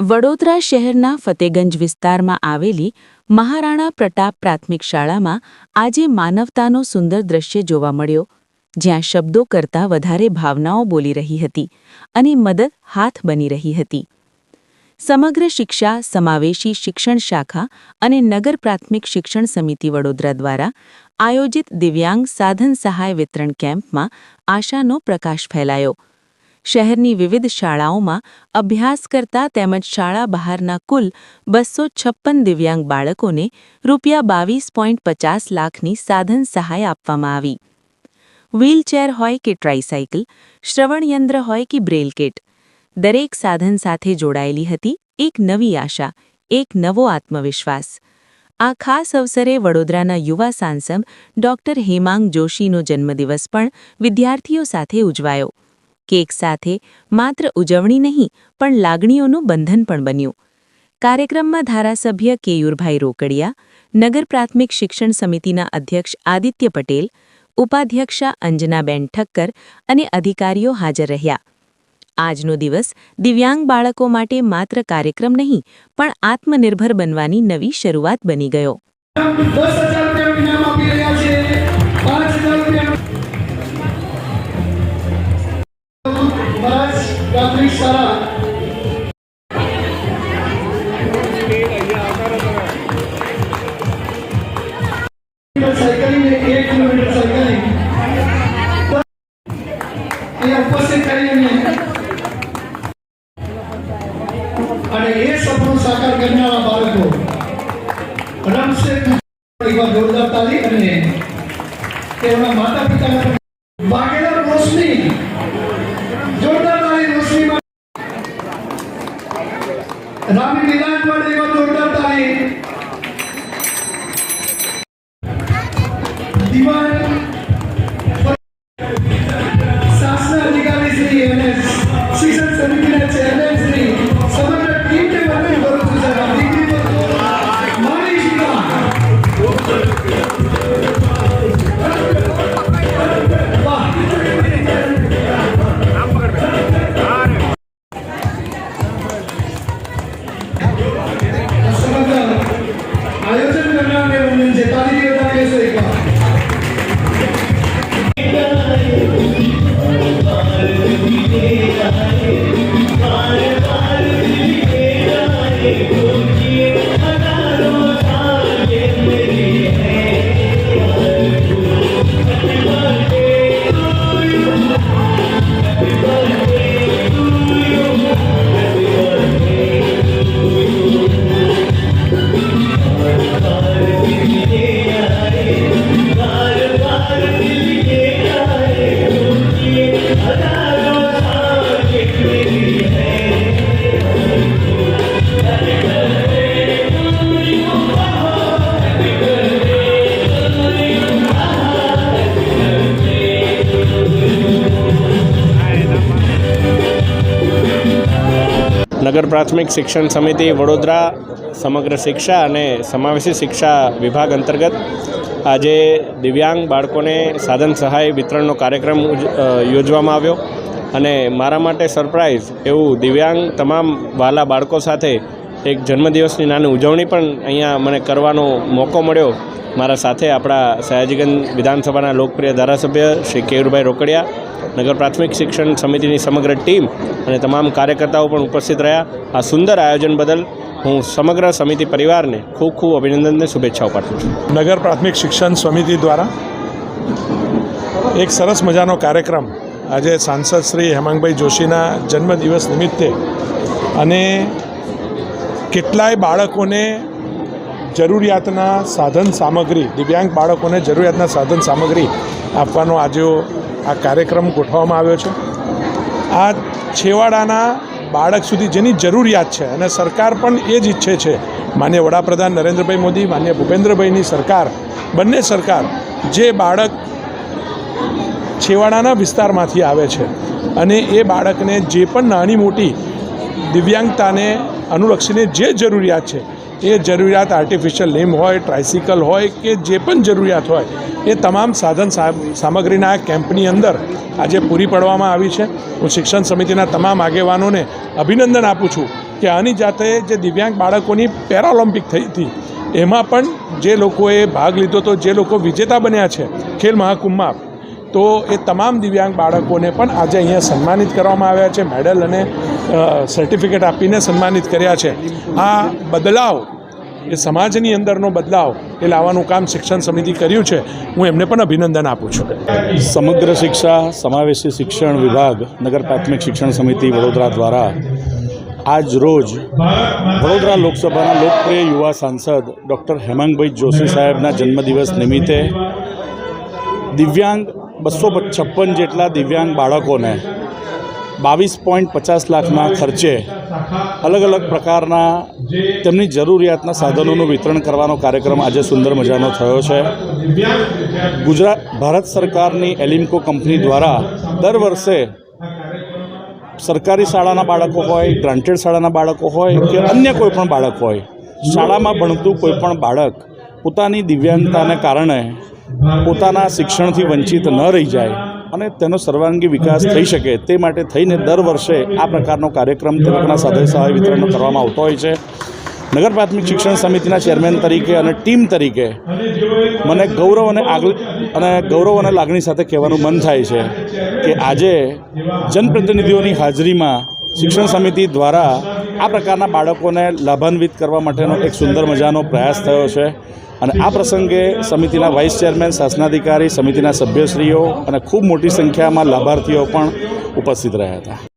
વડોદરા શહેરના ફતેગંજ વિસ્તારમાં આવેલી મહારાણા પ્રતાપ પ્રાથમિક શાળામાં આજે માનવતાનો સુંદર દ્રશ્ય જોવા મળ્યો, જ્યાં શબ્દો કરતાં વધારે ભાવનાઓ બોલી રહી હતી અને મદદ હાથ બની રહી હતી. સમગ્ર શિક્ષા, સમાવેશી શિક્ષણ શાખા અને નગર પ્રાથમિક શિક્ષણ સમિતિ વડોદરા દ્વારા આયોજિત દિવ્યાંગ સાધન સહાય વિતરણ કેમ્પમાં આશાનો પ્રકાશ ફેલાયો. શહેરની વિવિધ શાળાઓમાં અભ્યાસ કરતા તેમજ શાળા બહારના કુલ બસો છપ્પન દિવ્યાંગ બાળકોને રૂપિયા બાવીસ પોઈન્ટ પચાસ લાખની સાધન સહાય આપવામાં આવી. વ્હીલચેર હોય કે ટ્રાઇસાયકલ શ્રવણયંત્ર હોય કે બ્રેલ કિટ. દરેક સાધન સાથે જોડાયેલી હતી એક નવી આશા, એક નવો આત્મવિશ્વાસ. આ ખાસ અવસરે વડોદરાના યુવા સાંસદ ડોક્ટર હેમાંગ જોશીનો જન્મદિવસ પણ વિદ્યાર્થીઓ સાથે ઉજવાયો. કેક સાથે માત્ર ઉજવણી નહીં, પણ લાગણીઓનું બંધન પણ બન્યું. કાર્યક્રમમાં ધારાસભ્ય કેયુરભાઈ રોકડિયા, નગર પ્રાથમિક શિક્ષણ સમિતિના અધ્યક્ષ આદિત્ય પટેલ, ઉપાધ્યક્ષા અંજનાબેન ઠક્કર અને અધિકારીઓ હાજર રહ્યા. આજનો દિવસ દિવ્યાંગ બાળકો માટે માત્ર કાર્યક્રમ નહીં, પણ આત્મનિર્ભર બનવાની નવી શરૂઆત બની ગયો. અને એ સપનું સાકાર કરનારા બાળકો રમશે જોરદાર તાલી અને તેમના માતા પિતાને પણ રોશની માટે રામી મિલાન માટે એવા Thank you. નગર પ્રાથમિક શિક્ષણ સમિતિ વડોદરા સમગ્ર શિક્ષા અને સમાવેશી શિક્ષા વિભાગ અંતર્ગત આજે દિવ્યાંગ બાળકોને સાધન સહાય વિતરણનો કાર્યક્રમ યોજવામાં આવ્યો. અને મારા માટે સરપ્રાઇઝ એવું દિવ્યાંગ તમામ વાલા બાળકો સાથે એક જન્મદિવસની નાની ઉજવણી પણ અહીંયા મને કરવાનો મોકો મળ્યો. મારા સાથે આપણા સયાજીગંજ વિધાનસભાના લોકપ્રિય ધારાસભ્ય શ્રી કેયુરભાઈ રોકડિયા, નગર પ્રાથમિક શિક્ષણ સમિતિની સમગ્ર ટીમ અને તમામ કાર્યકર્તાઓ પણ ઉપસ્થિત રહ્યા. આ સુંદર આયોજન બદલ હું સમગ્ર સમિતિ પરિવારને ખૂબ ખૂબ અભિનંદનને શુભેચ્છાઓ પાઠવું છું. નગર પ્રાથમિક શિક્ષણ સમિતિ દ્વારા એક સરસ મજાનો કાર્યક્રમ આજે સાંસદ શ્રી હેમાંગભાઈ જોશીના જન્મદિવસ નિમિત્તે અને કેટલાય બાળકોને જરૂરિયાતના સાધન સામગ્રી, દિવ્યાંગ બાળકોને જરૂરિયાતના સાધન સામગ્રી આપવાનો આજે આ કાર્યક્રમ ગોઠવવામાં આવ્યો છે. આ છેવાડાના બાળક સુધી જેની જરૂરિયાત છે અને સરકાર પણ એ જ ઈચ્છે છે. માન્ય વડાપ્રધાન નરેન્દ્રભાઈ મોદી, માન્ય ભૂપેન્દ્રભાઈની સરકાર, બંને સરકાર જે બાળક છેવાડાના વિસ્તારમાંથી આવે છે અને એ બાળકને જે પણ નાની મોટી દિવ્યાંગતાને અનુલક્ષીને જે જરૂરિયાત છે એ જરૂરિયાત આર્ટિફિશિયલ લીમ હોય ટ્રાઇસિકલ હોય કે જે પણ જરૂરિયાત હોય, એ તમામ સાધન સામગ્રીના આ કેમ્પની અંદર આજે પૂરી પાડવામાં આવી છે. હું શિક્ષણ સમિતિના તમામ આગેવાનોને અભિનંદન આપું છું કે આની જાતે જે દિવ્યાંગ બાળકોની પેરાઓલિમ્પિક થઈ હતી, એમાં પણ જે લોકોએ ભાગ લીધો હતો જે લોકો વિજેતા બન્યા છે, ખેલ મહાકુંભમાં તો એ તમામ દિવ્યાંગ બાળકોને પણ આજે અહીંયા સન્માનિત કરવામાં આવ્યા છે, મેડલ અને સર્ટિફિકેટ આપીને સન્માનિત કર્યા છે. આ બદલાવ, એ સમાજની અંદરનો બદલાવ, એ લાવવાનું કામ શિક્ષણ સમિતિ કર્યું છે, હું એમને પણ અભિનંદન આપું છું. સમગ્ર શિક્ષા, સમાવેશી શિક્ષણ વિભાગ, નગર પ્રાથમિક શિક્ષણ સમિતિ વડોદરા દ્વારા આજ રોજ વડોદરા લોકસભાના લોકપ્રિય યુવા સાંસદ ડૉક્ટર હેમાંગભાઈ જોશી સાહેબના જન્મદિવસ નિમિત્તે દિવ્યાંગ બસો છપ્પન જેટલા દિવ્યાંગ બાળકોને બાવીસ પોઈન્ટ પચાસ લાખના ખર્ચે અલગ અલગ પ્રકારના તેમની જરૂરિયાતના સાધનોનું વિતરણ કરવાનો કાર્યક્રમ આજે સુંદર મજાનો થયો છે. ગુજરાત, ભારત સરકારની એલિમ્કો કંપની દ્વારા દર વર્ષે સરકારી શાળાના બાળકો હોય, ગ્રાન્ટેડ શાળાના બાળકો હોય કે અન્ય કોઈ પણ બાળક હોય, શાળામાં ભણતું કોઈ પણ બાળક પોતાની દિવ્યાંગતાને કારણે પોતાના શિક્ષણથી વંચિત ન રહી જાય અને તેનો સર્વાંગી વિકાસ થઈ શકે તે માટે થઈને દર વર્ષે આ પ્રકારનો કાર્યક્રમ તે લોકોના સાધન સહાય વિતરણ કરવામાં આવતો હોય છે. નગર પ્રાથમિક શિક્ષણ સમિતિના ચેરમેન તરીકે અને ટીમ તરીકે મને ગૌરવ અને આગળ અને ગૌરવ અને લાગણી સાથે કહેવાનું મન થાય છે કે આજે જનપ્રતિનિધિઓની હાજરીમાં શિક્ષણ સમિતિ દ્વારા આ પ્રકારના બાળકોને લાભાન્વિત કરવા માટેનો એક સુંદર મજાનો પ્રયાસ થયો છે. અને આ પ્રસંગે સમિતિના વાઇસ ચેરમેન, શાસનાધિકારી, સમિતિના સભ્યશ્રીઓ અને ખૂબ મોટી સંખ્યામાં લાભાર્થીઓ પણ ઉપસ્થિત રહ્યા હતા.